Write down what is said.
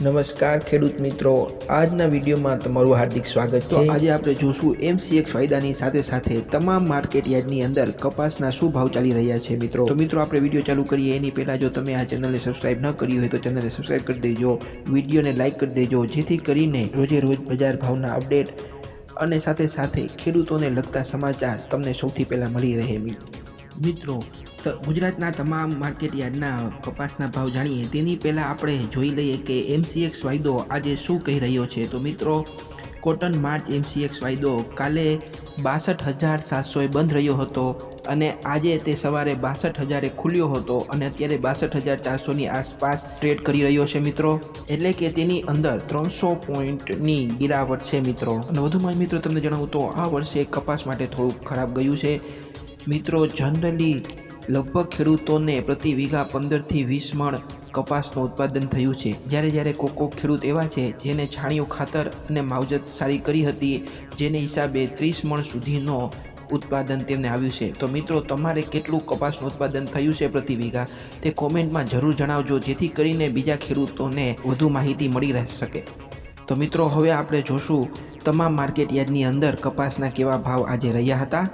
નમસ્કાર ખેડૂત મિત્રો. આજના વિડીયોમાં તમારું હાર્દિક સ્વાગત છે. આજે આપણે જોશું એમસીએક્સ ફાયદાની સાથે સાથે તમામ માર્કેટ યાર્ડની અંદર કપાસના શું ભાવ ચાલી રહ્યા છે મિત્રો. તો મિત્રો આપણે વીડિયો ચાલુ કરીએ. એની પહેલાં જો તમે આ ચેનલને સબસ્ક્રાઇબ ન કરી હોય તો ચેનલને સબસ્ક્રાઇબ કરી દેજો. વિડીયોને લાઇક કરી દેજો જેથી કરીને રોજે રોજ બજાર ભાવના અપડેટ અને સાથે સાથે ખેડૂતોને લગતા સમાચાર તમને સૌથી પહેલાં મળી રહે. મિત્રો તો ગુજરાતના તમામ માર્કેટ યાર્ડના કપાસના ભાવ જાણીએ. તેની પહેલાં આપણે જોઈ લઈએ કે એમસીએક્સ વાયદો આજે શું કહી રહ્યો છે. તો મિત્રો, કોટન માર્ચ એમસીએક્સ વાયદો કાલે બાસઠ હજાર સાતસોએ બંધ રહ્યો હતો અને આજે તે સવારે બાસઠ હજારે ખુલ્યો હતો અને અત્યારે બાસઠ હજાર ચારસોની આસપાસ ટ્રેડ કરી રહ્યો છે મિત્રો. એટલે કે તેની અંદર ત્રણસો પોઈન્ટની ગિરાવટ છે મિત્રો. અને વધુમાં મિત્રો તમને જણાવું તો આ વર્ષે કપાસ માટે થોડુંક ખરાબ ગયું છે. મિત્રો, જનરલી લગભગ ખેડૂતોને પ્રતિ વીઘા પંદરથી વીસ મણ કપાસનું ઉત્પાદન થયું છે. જ્યારે જ્યારે કોક ખેડૂત એવા છે જેને છાણિયું ખાતર અને માવજત સારી કરી હતી, જેને હિસાબે ત્રીસ મણ સુધીનો ઉત્પાદન તેમને આવ્યું છે. તો મિત્રો, તમારે કેટલું કપાસનું ઉત્પાદન થયું છે પ્રતિ વીઘા? તે કોમેન્ટમાં જરૂર જણાવજો, જેથી કરીને બીજા ખેડૂતોને વધુ માહિતી મળી રહી શકે. તો મિત્રો, હવે આપણે જોશું તમામ માર્કેટ યાર્ડની અંદર કપાસના કેવા ભાવ આજે રહ્યા હતા.